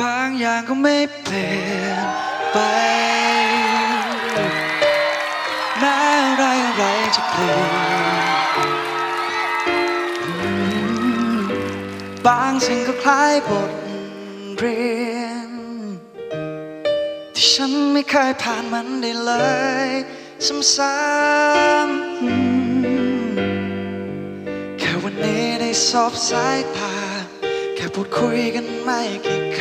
บางอย่างก็ไม่เปลี่ยนไปแม้อะไรอะไรจะเปลี่ยนบางสิ่งก็คล้ายบทเรียน ที่ฉันไม่เคยผ่านมันได้เลยซ้ำๆแค่วันนี้ได้สอบสายตา ค่พูดคุยกันไม่กี่ค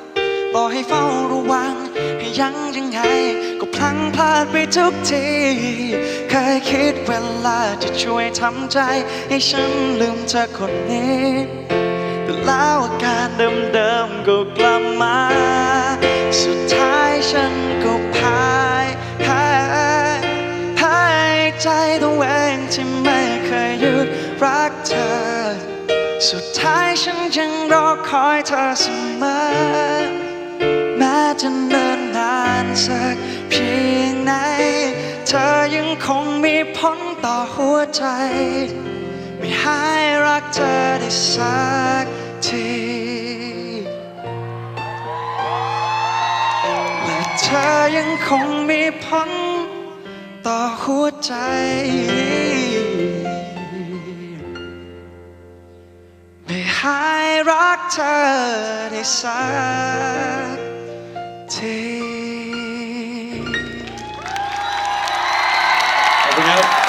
ำบอกให้เฝ้าระวัง ให้ยังยังไง ก็พลังพลาดไปทุกที เคยคิดเวลาจะช่วยทำใจ ให้ฉันลืมเธอคนนี้ แต่แล้วอาการเดิมๆก็กลับมา สุดท้ายฉันยังรอคอยเธอเสมอ แม้จะเนินนานสักเพียงไหน เธอยังคงมีผลต่อหัวใจ ไม่หายรักเธอได้สักทีและเธอยังคงมีผลต่อหัวใจ High rock, a thing. Thank you.